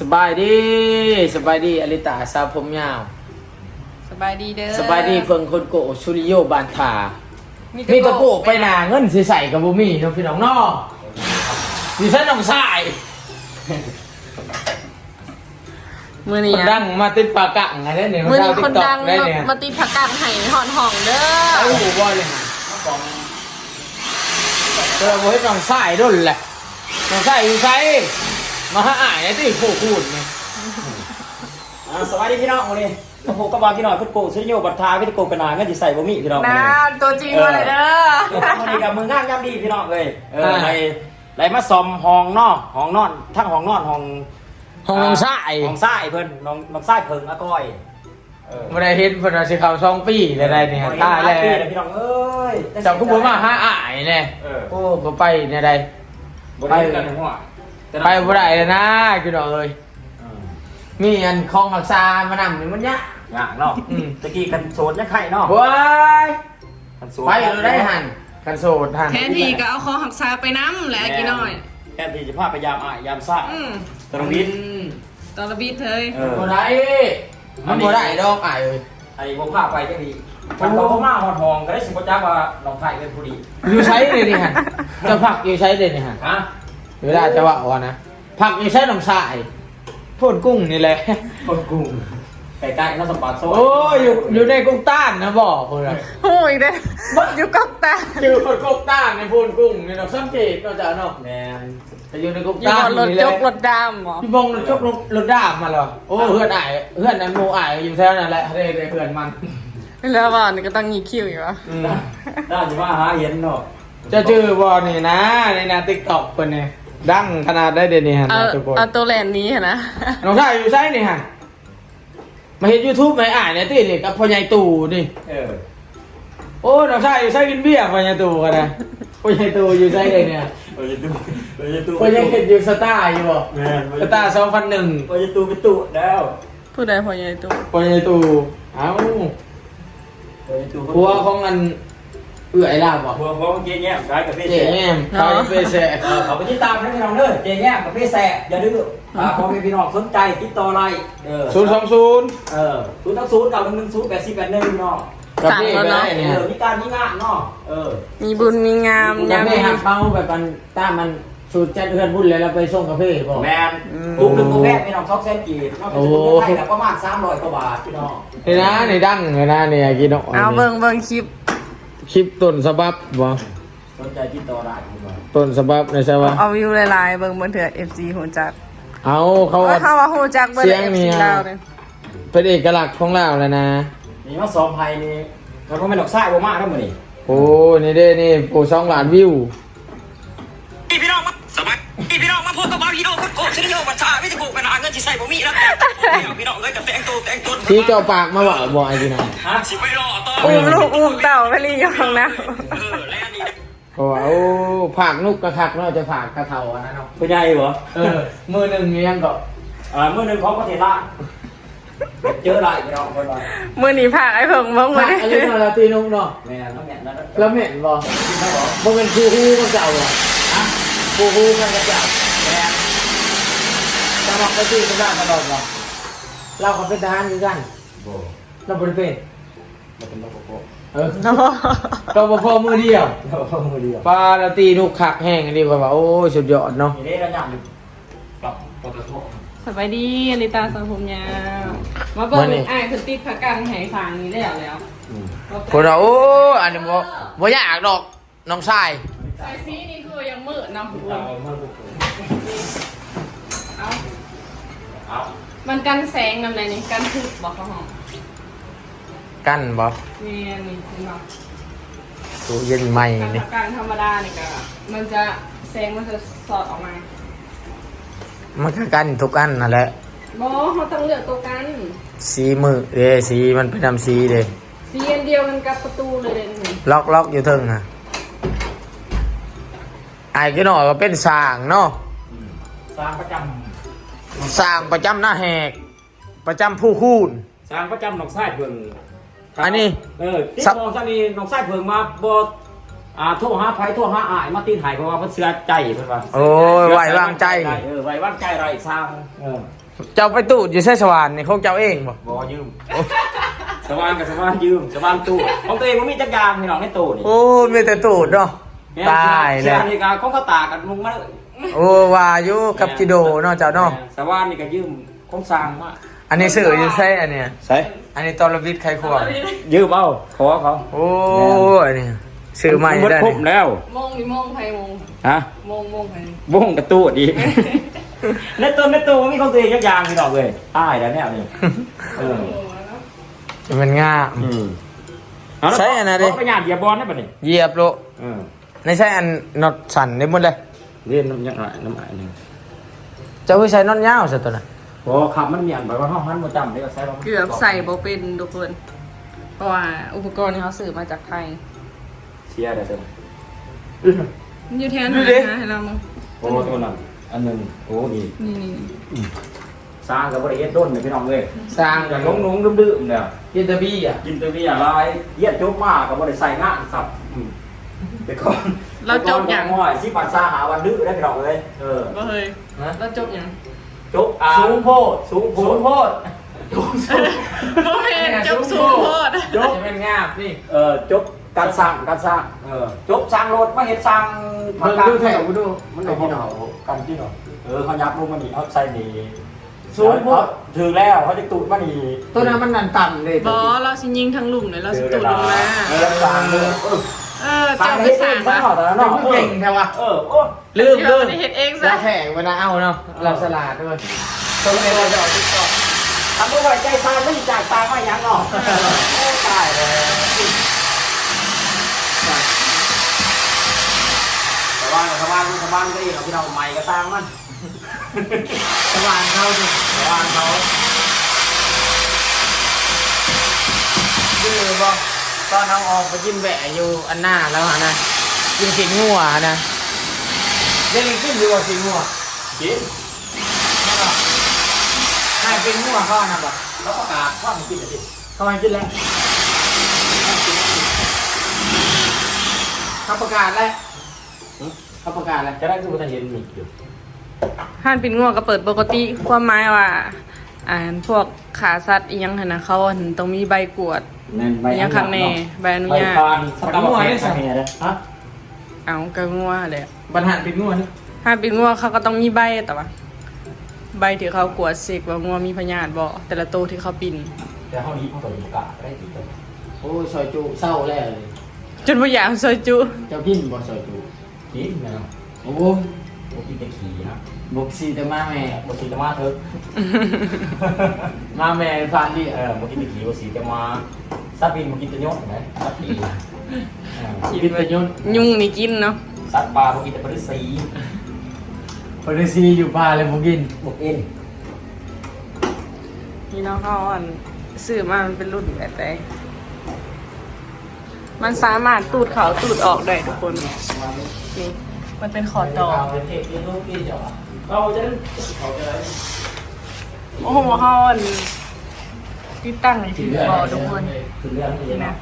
สบายดีสบายดีอลิตาสาวผมยาวสบายดีเด้อสบายดีเพิ่งคนโกชุริโยบานทามีมีตะโกไปหนาเงินสิใส่กับบุมีเน้องพี่น้องเนอดิฉันน้องสายมือคนี้นอะดังมาติดปากกังอะไรเนี่ยมือนี้มาคนดังได้มาเนี่ยมาตีผักกาดไห่หอนห่องเด้ไอ้อหูบอยเลยฮะเจอบ่ให้น้องสายด้วยแหละน้องสายอยู่ไส มาหาอ้ายไอ้ที่ผู้พูดเนี่ยอ่าสวัสดีพี่น้องวันนี้ผมพบกับบางพี่น้องคุณโกสุริโยบัตทาวิทโกกนาเงินจิใส่บ่มีพี่น้องวันนะนี้ตัวจริงมาเลยเด้อวันนี้กับมืองานย่ำดีพี่น้องเลยเออไรไรมาซอมห้องนอกห้องนอนทั้งห้องนอนห้องห้องน้องสายห้องทรายเพิ่นน้องน้องทรายเพิ่งอาก้อยเออบ่ได้เห็นเพิ่นว่าสิเข้าช่องปีได้ได้เนี่ยตายแล้วพี่น้องเอ้ย เจ้าคุณบ่มาหาอ้ายแน่เออ โอ้บ่ไปเนี่ยได้บ่ได้กันหัว ไปบ่ได้เลยนะพี่น้องเอ้ยอืมมีอันคลองหักษามานำนี่มันยะ ยากเนาะอืม ตะกี้คันโซนยังไข่เนาะว้ายคันโซนไปเราได้หันกันโสดหันแทนที่ก็เอาคอหักซาไปน้ำแหละกี่น้อยแทนที่จะพาไปยามอ่ายยามซ่าอืมตรงนี้อืมตอนระบีเธยเออบ่ได้มันบ่ได้ดอกอ้ายเอ้ยไอ้พวกผ้าไปจะดีมันก็บ่มาหอดหองก็ได้สิบ่จักว่าน้องไข่เป็นผู้ดีอยู่ใช้เลยนี่หันจะพักอยู่ใช้เลยนี่หันฮะ เวลาจะว่าว่านะพักอยู่ใช้น้ำสายโพ่นกุ้งนี่แหละ คนกรุงใกล้ๆน้ำสมบัติโซ่โอ้ยอยู่อยู่ในกุ้งต้านนะบอกคนละโอ้ยเด้ออยู่กับตาคือคนกุ้งต้านในโพ่นกุ้งนี่เราสังเกตเราจะเนาะแมนแต่อยู่ในกุ้งอยู่ต้าบนนรถนี่จแหกรละถดำเหรอพี่บงรถจกรถรถดาบมาเหรอโอ้เพื่อนอ้ายเพื่อนนั้นโมอ้ายอยู่แถวนั้นแหละเร่เร่เพื่อนมันแล้วว่านี่ก็ต้องมีคิวอยู่วะอืม น่าจะว่าหาเห็นเนาะจะชื่อบอนี่นะในนาติ๊กต็อกคนเนี่ย ดังขนาดได้เดยวนี่ฮะเอาทุกคนเอาตัวแลนนี้นะน้องชายอยู่ใช่นี่ฮะมาเห็นยูทูบไหมอ่านเนี่ยตีนี่กับพ่อใหญ่ตู่นี่ เออโอ้น้องชายอยู่ใช่กินเบี้ยพ่อใหญ่ตู่กันนะพ่อใหญ่ตู่อยู่ใช่เลยเนี่ยเราจะตู้เราจะตู้พ่อใหญ่เห็นอยู่สตาร์อยู่บ่แมนสตาร์สองพันหนึ่งเราจะตู้ไปตู้แล้วผู้ใดพอใหญ่ตัวพ่อใหญ่ตู่เอ้าเราจะตู้ผัวของมัน เอื่อยลาบบ่หัวหัวเจ๊แง่มร้ายกับเฟ่เจ๊แสะแง่มเขาจะไปแซ่เออเขาไปติดตามให้พี่น้องเด้อเจ๊แง่มกับเฟ่แสะอย่าดื้ออ่าพอมีพี่น้องสนใจติดต่อไลน์เออศูนย์สองศูนย์เออศูนย์ทั้งศูนย์เก้าหนึ่งหนึ่งศูนย์แปดสี่แปดหนึ่งพี่น้องกับพี่ก็ได้เอเนี่ยอมีการมีงานเนาะเออมีบุญมีงามยัยางมไม่มีหักเป้าแบบมันตามมันสูตรจัดเพื่อนบุญเลยแล้วไปส่งกาแฟบอก แมนลูกหนึ่งตัวแรกพี่น้องซอกเซนกีนอกจากจะเป็นไทยแล้วประมาณสามร้อยกว่าบาทพี่น้อง นี่นะนี่ดังเลยนะเนี่ยกินออกเอาเบิ่งเบิ่งคลิป คลิปต้นสบับบ่สนใจติดต่อได้พี่น้องต้นสบับในใช่ปะเอาวิวหลายๆเบิ่งบนเถื่อ FG หูจักเอาเขาเออถ้าว่าหูจักเบิ่งเสียง FG นี่ลาวเลยเป็นเอกลักษณ์ของเราแล้วนะนี่มาสองไพ่นี่เขาก็ไม่ดอกไส้บ่มากทั้งหมดนี่โอ้นี่เด้นี่โอ้สองล้านวิวพี่พี่น้องมาสบาย พี่พี่น้องมาพบกับบ่าวฮีโร่คนโกงชนิดโยบัตรวิทยาบุกเป็นหาเงินที่ใส่ผมมีนะพี่น้องเลยกับแต่งตัวแต่งตัวที่เจ้าปากมาว่าบ่ไอ้พี่น้องฮะสิไปรอต่ออุ้มลูกอุ้มเต่าไปรีอยู่ห้องน้เออแล้วนี่เพราะว่าโอ้ผากนุกกระคักเนาะจะผากกระเทาอันนั้นเนาะเป็นไงเหรอเออมือหนึ่งนี่ยังก็อ่าเมื่อหนึ่งของประเทศละเจอไรพี่น้องคนละำมือหนีผักไอ้เพิ่งเบิ่งผามากอายุเท่าไรตีนุกเนาะแม่แล้วแม่แล้วแล้วเหม็นบ่บ่เป็นครูฮู้มันเจ้าบ่ฮะครูฮู้มันกระเจ้าแม่ จะบอกไปที่กันได้ตลอดบ่เราก็เป็นทหารอยู่กันโอ้เราบ่ได้เป็นมาเป็นตะโกโก้เออเราบ่พอมือเดียวเราเพิ่งมือเดียวปลาละตีนุกคักแห้งอันนี้ว่าว่าโอ้ยสุดยอดเนาะนี่ได้ระยะอยู่กับปตทสบายดีอลิตาสังคมยาวมาเบิ่งไอ้คือติดผักกังไหฟางนี้แล้วแล้วคนเราโอ้อันนี้บ่บ่อยากดอกน้องชายไอ้ซีนี่คือยังมืดเนาะ เอามาบุก เอา เอามันกันแสงนำไหนนี่กันทึบบอกเขาหอมกั้นบ่นี่นี่เห็นบ่ตู้เย็นใหม่กันนี่ผักกังธรรมดานี่ก็มันจะแสงมันจะสอดออกมามันก็กั้นทุกอันนั่นแหละบ่เขาต้องเลือกตัวกันสีมือเด้สีมันเป็นน้ำสีเด้สีอันเดียวกันกับประตูเลยเด่นนี่ล็อกล็อกอยู่เทึงอะไอ้ก็หน่อยก็เป็นสร้างเนาะ สร้างประจ สร้างประจำหน้าแหก ประจำผู้คูณำสร้างประจำหนองไส้เพิ่งอันนี้ เออที่สับมองซะนี่หนองไส้เพิ่งมาบ่อ่าโทรหาไผโทรหาอ้ายมาตีนหายเพราะว่าเพิ่นเสือใจเพิ่นว่าโอ้ยไหววางใจ เออไว้วางใจไรสร้างเออเจ้าไปตูดอยู่ใช่สวรรค์นี่ของเจ้าเองบ่บอยืมสว่านกับสว่านยืมสว่านตู้ของตัวเองมันมีจักรยานพี่น้องในตู้นี่โอ้มีแต่ตูดเนาะ ตายเสีแล้ยวนาฬิกาของเขาตากันลุงมาเลย โอ้ว่าอยู่กับจิโดเนาะเจ้าเนาะสว่านนี่ก็ยืมของสร้างมาอันนี้ซื้ออยู่ใช่อันเนี้ยใช่อันนี้ตอลวิทย์ใครควงยืมเอาขอเขาโอ้อันนี้ซื้อใหม่นได้ครบนี่แล้วมงนี่มงไพมงฮะมงมงไพวงกระตู้ดีในตู้ในตู้มันมีของตัวเองยักอยางพี่น้องเลยตายแล้วเนี่ยนี่เออมันง่ามอืมเอาแล้วใช่อันนั้นดิขอไปหยาดเหยียบบอลได้ปะนี่เหยียบโลเออในใช่อันน็อตสั่นได้หมดเลย เรียนน้ำยังไงน้ำไอ้หนึ่งเจ้าผู้ใช้น็อตยาวซะตัวน่ะพอขับมันเมียนไปว่าห้องหันมาจำได้ก็ใส่ว่ามันเกือบใส่บ่เป็นทุกคน เพราะว่าอุปกรณ์ที่เขาซื้อมาจากไทยเชียร์ได้เสร็จมันอยู่แทนนะให้เรามาโอ้ตัวนั้นอันหนึ่งโอ้ดีนี่นี่สร้างกับบริเอต้นเนี่ยพี่น้องเลยสร้างอย่างนุ่งนุ่งๆดื้อๆเนี่ยยินตบี้อะกินตัวนี้อะไรเยี่ยนจุ๊บมากกับบริใส่งานสับ อืมเดี๋ยวก่อนเราจบอย่างเดี๋วก่อนสิปัสสาหาวันดื้อได้พี่น้องเลย เออบ่เคยนะเราจบอย่างจุ๊บอ่าสูงโพดสูงโพสูงดโพดบ่แม่นจบสูงโพดจะเป็นงาบนี่เออจุ๊บการสร้างการสร้างเออจุ๊บสร้างรถมาเห็นสร้างมันดูแถวดูมันเอาที่หนอกันที่หนอเออเขายับลงมานี่เอาใส่นี่สูงโพดถึงแล้วเขาจะตูดมานี่ตัวนั้นมันนันต่ำเลยบ่เราสิยิงทั้งหลุมเลยเราสิตุดลงมา เออสร้างเลยเออ เออสร้าเจ้างไปให้สสร้าร้างงสร้างมาหอแต่ละน้เนาะองเก่งแท้วะเออโอ้ลืมเดี๋ยวลืมได้เฮ็ดเองแล้ซะวแข่งเวลาเอาเนาะเราสลาดด้วยตัวนี้เราจะออกติ๊กต็อกทำด้วยใจสร้างไม่จากสร้างมาอย่างเนาะโอ้ตายเลยชาวบ้านชาวบ้านชาวบ้านก็ดีเราพี่น้องใหม่ก็สร้างมันสว่านเขาดิชาวบ้านเขาดื้อบ่ ตอนเอาออกไปกินแหวะอยู่อันหน้าแล้วอะนะกินสิงงัวนะยังกินอยู่ว่าสิงงัวกินใครเป็นงัวเขานะบ่แล้วประกาศว่ามันกินอะไรเขามากินแล้วเขาประกาศแล้วเขาประกาศแล้วจะได้คือมันเห็นมีอยู่ห้านปินง่วงก็เปิดปกติความหมายว่าอ่านพวกขาสัตว์อีหยังหั่นน่ะเขาอั่นต้องมีใบกวด ยังข้างในใบอนุญาตใบพานสตาร์บัคเนี่ยสักเนี่ยนะฮะเอากระง่วเลยบรรหารเป็นงัวนี่ห้านปินง่วงเขาก็ต้องมีใบแต่ว่าใบที่เขากวดเสกว่าง่วงมีพยาธิบ่แต่ละตัวที่เขาปินแต่ห้องนี้เขาตัวประกาศได้ดีเลยโอ้ยซอยจูเศร้าแล้วเลยจนบ่อยากซอยจุเจ้ากินบ่ซอยจูกินนะโอ้โอ้กินแต่ขี่นะบกซีแต่มาแม่บสีจะมาเถอะมาแม่ฟันดิเออบ่กินแต่ขี่บสีจะมา ซาบินบ่กินแต่ยศเห็นไหมสัตว์ปีเออชีวิตประยุทธ์ยุงนี่กินเนาะสัตว์ปลาบ่กินแต่ปลาฤาษีพอดีซีอยู่ป่าเลยบ่กินบกเอ็นนี่เนาะเขาอ่อนซื้อมามันเป็นรุ่นแบบใดมันสามารถตูดเขาตูดออกได้ทุกคนนี่มันเป็นขอต่อเทปลูกพี่เจ้าเราจะเขาจะโอ้โหเขาอ่อน ที่ตั้งที่บอทุกคนคือเรื่องนี้นี่นะนะ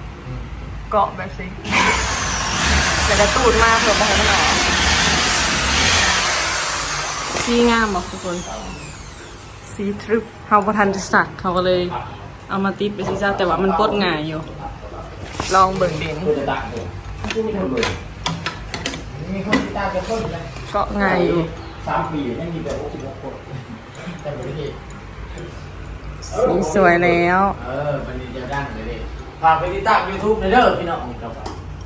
เกาะแบบสิแล้วก็ตูดมากเผื่อไปให้มันออกสีงามบอกทุกคน สีทริปเขาประทันจะสักเขาก็เลย เอามาติดไปซีซ่าแต่ว่ามันปลดง่ายอยู่ ลองเบิ่งเด่นเพื่อจะดังเลยผู้มีคนรวยมีคนติดตามกันต้นเลยเกาะง่ายอยู่สามปียังมีแต่หกสิบหกคนแต่บ่ได้กิน สีสวยแล้ว เออมันดีจะดังเลยดิฝากไปติดตาม YouTube ในเด้อพี่น้องครับ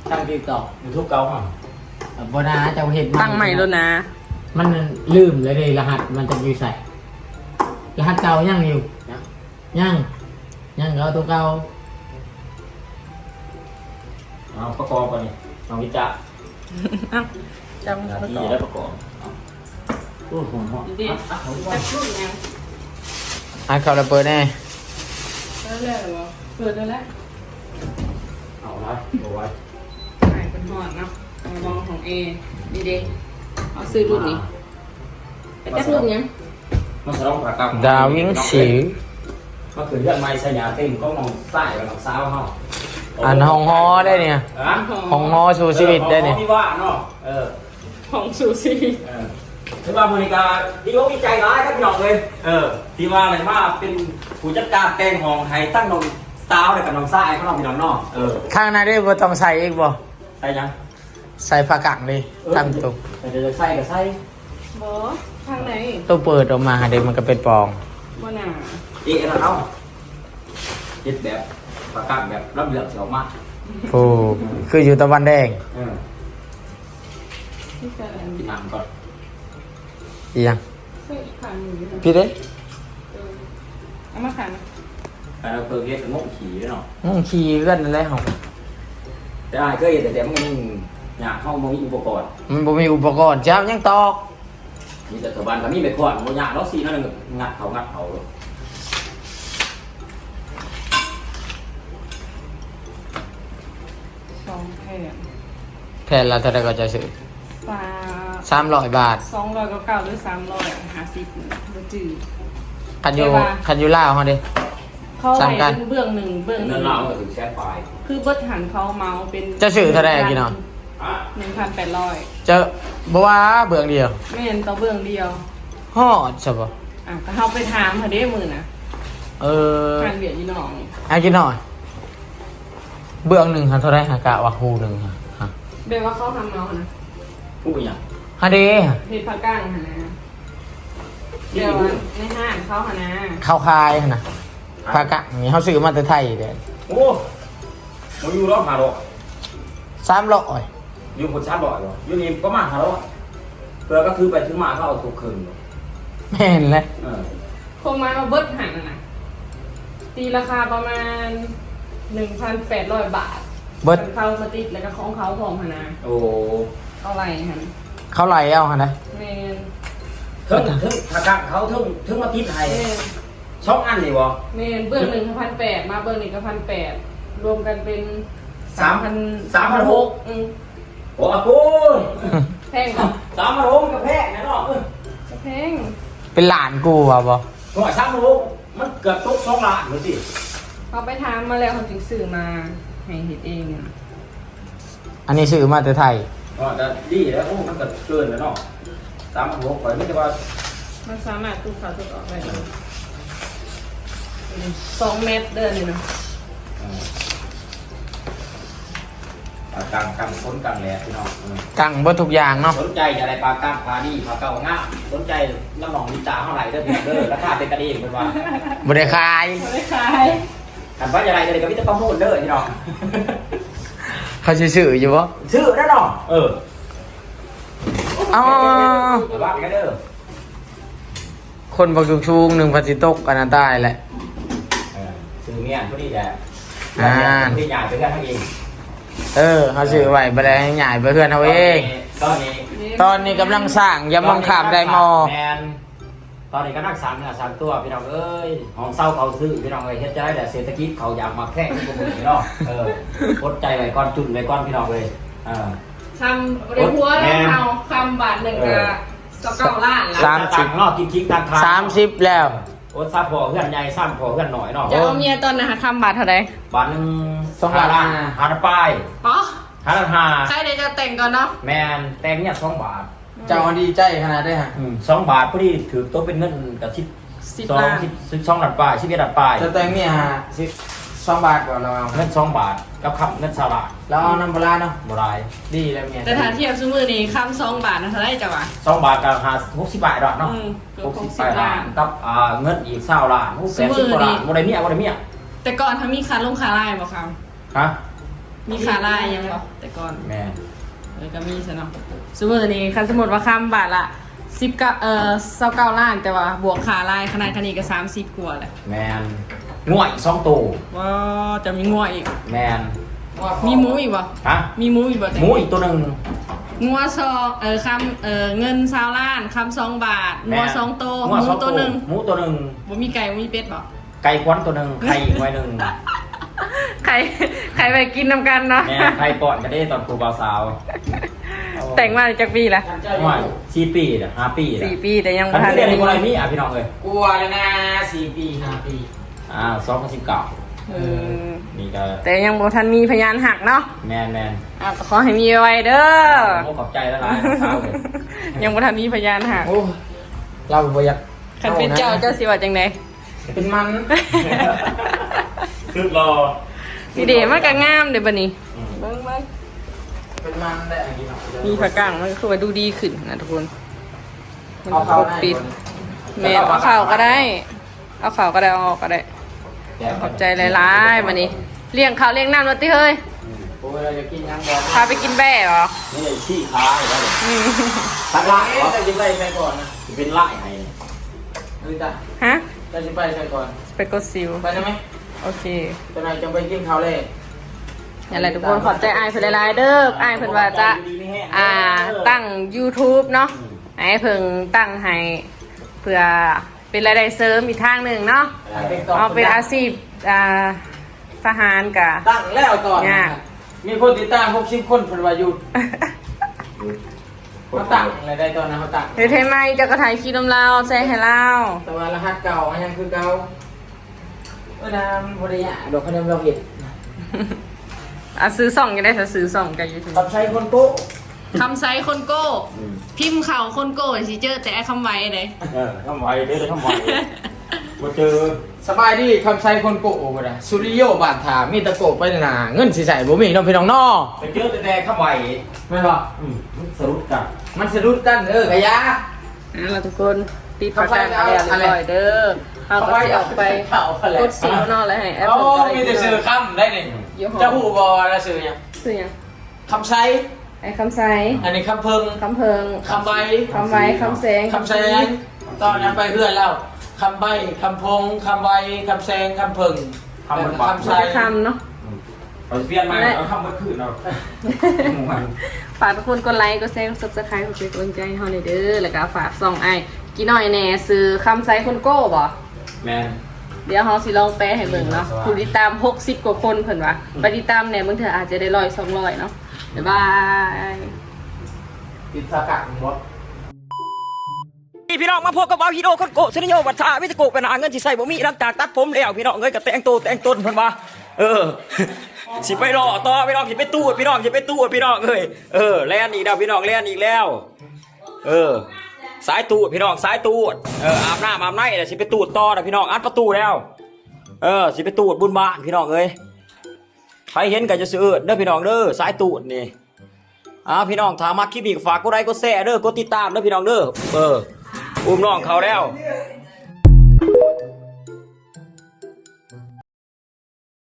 ทาง TikTok ยูทูบเก่าอะบ่นะเจ้าเห็นตั้งใหม่แล้วนะ มันลืมเลยเลยรหัสมันจะอยู่ใส่รหัสเก่ายังอยู่ยังยังเอาตัวเก่าเอาประกอบก่อนนี่น้องวิจารอ้าวจำหน้าประที่กอบและประกอบโอ้โหหอมดิจะพูดยัง อะเขาระเบิดแน่เปิดแล้วเหรอเปิดแล้วแหละเอาละเอาไว้ใส่เป็นหอดเนาะเอาลองของเอดีเด็เอาซื้อรุ่นนี้ไปจักรุ่นยังมันจะต้องประกอบดาวิงสีก็คือเรื่องไม้สยาเต็มก็มองใส่กับน้องสาวเฮาอันห้องฮอได้เนี่ยฮะห้องฮอสู่ชีวิตได้เนี่ยพี่ว่าเนาะเออของซูซี่เอ อถือว่าบริการดีอกดีใจร้ายครับพี่น้องเลย เออ ที่ว่าอะไรว่าเป็นผู้จัดการแต่งห้องไทยตั้งน้องสาวเลยกับน้องซ้ายเขาน้องพี่น้องเนอกเออ ข้างหน้าได้บ่ต้องใส่อีกบ่ใส่ยังใส่ผ้ากังเลยตั้งตุกแต่เดี๋ยวจะใส่กับใส่บอทางไหนตัวเปิดออกมาเดี๋ยวมันก็เป็นปองบ่หนาอีกแล้วเนาะเย็ดแบบประกาศแบบรับเลือกเสียวมากโอ้คืออยู่ตะวันแดงเออที่จะอันกินน้ำก่อน อีหยังเสื้ออีกขันอยู่นะพี่เด้เออเอามาขันแต่เราเคยเฮ็ดงกขี่ด้วยเนาะมึงขี่เลื่อนอะไรของแต่อายเคยเห็นแต่แต่มันก็ยังอยากเข้ามามีอุปกรณ์ มันบ่มีอุปกรณ์จ้ายังตอกมีแต่ชาวบ้านก็มีไปขวดมันอยากแล้วสีนั่นนึงงัดเขางัดเขาเลยสองแผ่นแทนละเท่าไหรก็จะซื้อปลา สามร้อยบาทสองร้อยเก้าหรือสามร้อยห้าสิบบ่จืด คันยูได้ปะคันยูล่าวเขาดิ เขาสามให้กันเป็นเบื้องหนึ่งเบื้องหเงินึ่นงเราก็ถึงแชทไฟล์คือเบิดหันเขาเมาเป็นจะซื้อเท่าไหร่กี่น้องอะหนึ่งพันแปดร้อยจะบ่ว่าเบื้องเดียวไม่เห็นต่อเบื้องเดียว ฮอดใช่ปะอะก็เขาไปถามเขาได้มือนะเออทานเบียดยี่น้องให้กินหน่อย เบื้องหนึ่งฮะเท่าไหรฮะกะว่าคูหนึ่งฮะฮะ เบลว่าเขาทำเมานะผู้อย่าง ฮะเด้เพชรพักก้างหะนะเดี๋ยวว่าในห้างเขาหะนะข้าวคายหั่นนะปลากะนี่เขาซื้อมาแต่ไทยเด้โอ้มาอยู่รอบหาดอกสามร้อยอยู่คนชาติบ่อยเหรออยู่นี่ก็มาหาดอกเพื่อก็คือไปถึงมาก็เอาถูกคืนแม่นเลยเออคงมาเอาเบิดหันน่ะตีราคาประมาณหนึ่งพันแปดร้อยบาทเบิดเขามาติดแล้วก็ของเขาพร้อมหะนะโอ้ เอาอะไรหัน เขาไหลเอาฮะนะเมนเทิงเทิงทางการเขาเทิงเทิงมาติดไทยเมนช่องอันนี่วะเมนเบื้องหนึ่งพันแปดมาเบื้องหนึ่งก็พันแปดรวมกันเป็นสามพันสามพันหกอืมโอ้อากูแพงกว่าสามพันหกมันก็แพงนะเนาะเออแพงเป็นหลานกูว่ะบอหน่วยสามพันหกมันเกือบตกสองล้านเลยสิเขาไปถามมาแล้วเขาจึงสื่อมาให้เห็นเองอะอันนี้ซื้อมาแต่ไทย ก็จะดีแล้วโอ้มันก็เกินแล้วเนาะสามพันหกไปไม่ใช่ว่ามันสามารถตู้เขาตู้ออกได้เลยสองเมตรเดินเลยนะปากกางกางพ้นกางแหล่พี่น้องเออกังเบิดทุกอย่างเนาะสนใจจะอะไรปลากางพาดีปลาเก่างามสนใจน้ำหนองนิตาเท่าไหร่เด้อพี่น้องเด้อราคาเป็นกันเองเป็นว่าบริขาย ไม่ได้ขาย ขันว่าจะอะไรจะอะไรกับพี่ตะประมูลเด้อพี่น้อง เขาสิซื้ออยู่บ่ซื้อได้หรอเออเอ๋อเดี๋ยวว่ากันเด้อคนบักชุกชูงหนึ่งพันสิตกอันนั้นได้แหละเออซื้อเมียพอดีแหละอ่าที่ใหญ่ไปกันทั้งเองเออเขาซื้อไว้บ่ได้ให้ใหญ่ไปเพื่อนเอาเอง ตอนนี้ตอนนี้กำลังสร้างอย่ามองข้ามไดมอแมน ตอนนี้ก็นักสามเนี่ยสามตัวพี่น้องเอ้ยห้องเศร้าเขาซื้อพี่น้องเอ้ยเฮ็ดจะได้แต่เศรษฐกิจเขาอยากมาแข่งที่พวกมึงพี่น้องเอออดใจไว้ก่อนจุนไว้ก่อนพี่น้องเลยเออคำเรียกหัวได้เขาคำบาทหนึ่งกับสเก้าล้านละสามสิบต่งนอกกินคิกต่างทางสามสิบแล้วโอ้ซับพอเพื่อนใหญ่ซ้ำพอเพื่อนหน่อยเนาะจะเอาเมียตอนนะคะคำบาทเท่าไหร่บาทหนึ่งสองบาทห้หาดป้ายป๋อหาดห้าใครเดี๋ยวจะแต่งก่อนเนาะแมนแตงเนี่ยสองบาท เจ้าดีใจขนาดได้ฮะอืมสองบาทพอดีถือตัวเป็นเงินกับสิบสิบสองล้านสิบสิบสองหลัดป้ายสิบเอ็ดหลัดป้ายจะแต่งเนี่ยฮะสิสองบาทก่อนเราเอาเงินสองบาทกับคำเงินสาบาทเราเอาน้ำปลาร้าเนาะบรายดีแล้วเมียแต่ถ้าเทียบซื้อมือนี่คำสองบาทนะเท่าไหร่จ้ะวะ สองบาทกับหาหกสิบบาทดอกเนาะอืมเกือบหกหสิกบสิบล้าล้านนกับอ่าเงินอีกเศร้าล้านแปดสิบกว่าล้านโมได้เมียโมได้เมียแต่ก่อนถ้ามีคาลงคาลายบ่ครับฮะมีคาลายยังบ่แต่ก่อนแม่ เออก็มีซะเนาะ สมมตินี้คันสมมติว่าคำบาทละสิบเก้าเอ่อเศร้าเก้าล้านแต่ว่าบวกคาลายขนาดคันนี้ก็สามสิบกว่าแหละแมนง่วยสองตัวว้าวจะมีงัวอีก แมนมีหมูอีกบ่ฮะมีหมูอีกบ่แต่หมูอีกตัวหนึ่งงัวซองเออคำเออเงินซาวล้านคำสองบาทงัวสองโตวหงัวมูสองตัวหนึ่งหมูตัวหนึ่งบ่มีไก่บ่มีเป็ดบ่ไก่ควันตัวหนึ่งไข่อีกไว้หนึ่งใครใครไปกินนำกันเนาะแม่ไข่ปอนก็ได้ตอนครูบาวสาว แต่งมาจากปีละง่วยสี่ปีเด้อห้าปีเด้สี่อปีแต่ยังคันทันที่เรียนในกรณีอะพี่น้องเลยกลัวเลยนะสี่ปีห้าปีอ่าสองพันสิบเก้าอืมนี่ก็แต่ยังบ่ทันมีพยานหักเนาะแมนแมนอะก็ขอให้มีไว้เด้อโอ้ขอบใจแล้วหลายเช้าเลยยังบ่ทันมีพยานหักโอ้เราบ่อยากคันเป็นเจ้าเจ้าสิว่าจังไดเป็นมันคือรอสิเดมันก็งามเด้บัดนี้เบิ่งเบิ่ง เป็นมันได้อันนี้เนาะมีผักกางมันก็คือว่าดูดีขึ้นนะทุกคนมันเอาปเข้ากได้ปิดก่อนแม่นเอาข่าวก็ได้ เอาข่าวก็ได้เอาออกก็ได้ ขอบใจหลายๆมานี่เลี้ยงข้าวเลี้ยงน้ำรถติเฮ้ยโอ้ยเราจะกินยังบอกพาไปกินแบ่เหรอนี่เลยชี้ค้าอยู่แล้วเนี่ยอืมสักไล่เหรอจะกินไปใส่ก่อนนะจะเป็นไล่ให้ดูจ้ะฮะจะสิไปใส่ก่อน ไปกดซิวไปได้ไหมโอเค ตอนไหนจะไปกินข้าวเลย นั่นแหละทุกคนขอบใจอายเพิ่นหลายๆเด้ออายเพิ่นว่าจะอ่าตั้ง YouTube เนาะให้เพิ่งตั้งให้เพื่อเป็นรายได้เสริมอีกทางหนึ่งเนาะเอาเป็นอาชีพอ่าทหารกะ ตั้งแล้วก่อนยาก มีคนติดตาม60คนเพิ่นว่าหยุดเขาตั้งอะไรได้ตอนนั้นเขาตั้งเฮ้ยเทไหมเจ้าก็ถ่ายคลิปนำเราใส่ให้เราแต่ว่ารหัสเก่าอันยังคือเก่าเออนะมันบริยะดอกคะแนนเราเห็น อะซื้อส่องยังได้ถ้าซื้อส่องกับยูทูบกับใช้คนโก้คำไซคนโก้ พิมพ์เข่าคนโก้สิเจอแต่ไอ้คำไว้เลย เออทำไวเด้อทำไวมาเจอสบายดีคำใช้คนโก้บ่ได้สุริโยบานถามีตะโกไปหนาเงินสิใส่บ่มีน้องพี่น้องนอไปเจอแต่แต่ทำไวไม่นบ่อืมสรุปกันมันสะดุดกันเออกะยาอะเราทุกคนตีประกันกันแล้วเรียบร้อยเด้อเอาก็สิออกไปกดซิวนอกแล้วให้แอปโอ้ เปิดก็ได้มีแต่ซื้อคำได้นี่ ยี่ห้อจะหูบอแล้วซื้อยังซื้อหยังคำใช้ไอ้คำไซอันนี้คำเพิงคำเพิงคำใบคำไว้คำแสงคำแซงตอนนั้นไปเพื่อนแล้วคำใบคำพงคำใบคำแซงคำเพิงคำมันบักคำไม่ใช้ได้คำเนาะเราเปลี่ยนมาเอาทำเมื่อคืนเราฝากทุกคนกดไลค์กดแชร์กดซับสไครต์กดเป็นกำลังใจให้เฮาหน่อยเด้อแล้วก็ฝากส่องไอ้กี่หน่อยแหน่ซื้อคำไซคนโก้บ่แมน เดี๋ยวเฮาสิลองแปลให้เบิ่งเนาะผู้ติดตาม 60 กว่าคนเพิ่นว่าไปติดตามแหน่บางเทื่ออาจจะได้ร้อยสองร้อยเนาะบ๊ายบาย ติดสกัดหมด พี่น้องมาพบกับเอาฮิโดคนโกะชนิโยวัฒนาวิจโกะเป็นหาเงินที่ใส่บ่มีหลังจากตัดผมแล้วพี่น้องเอ้ยก็แต่งตัวแต่งตนเพิ่นว่าเออ สิไปรอต่อพี่น้องสิไปตู้พี่น้องสิไปตู้พี่น้องเอ้ยเออแล่นอีกแล้วพี่น้องแล่นอีกแล้ว เออ สายตูดพี่น้องสายตูดเอออาบน้ำอาบไนเดี๋ยวสิไปตูดต่อนะพี่น้องอัดประตูแล้วเออสิไปตูดบุญบ้านพี่น้องเอ้ยใครเห็นก็จะซื้อเด้อพี่น้องเด้อสายตูดนี่อ้าพี่น้องถามมาคลิปอีกฝากกดไลค์กดแชร์เด้อกดติดตามเด้อพี่น้องเด้อเอออุ้มน้องเขาแล้ว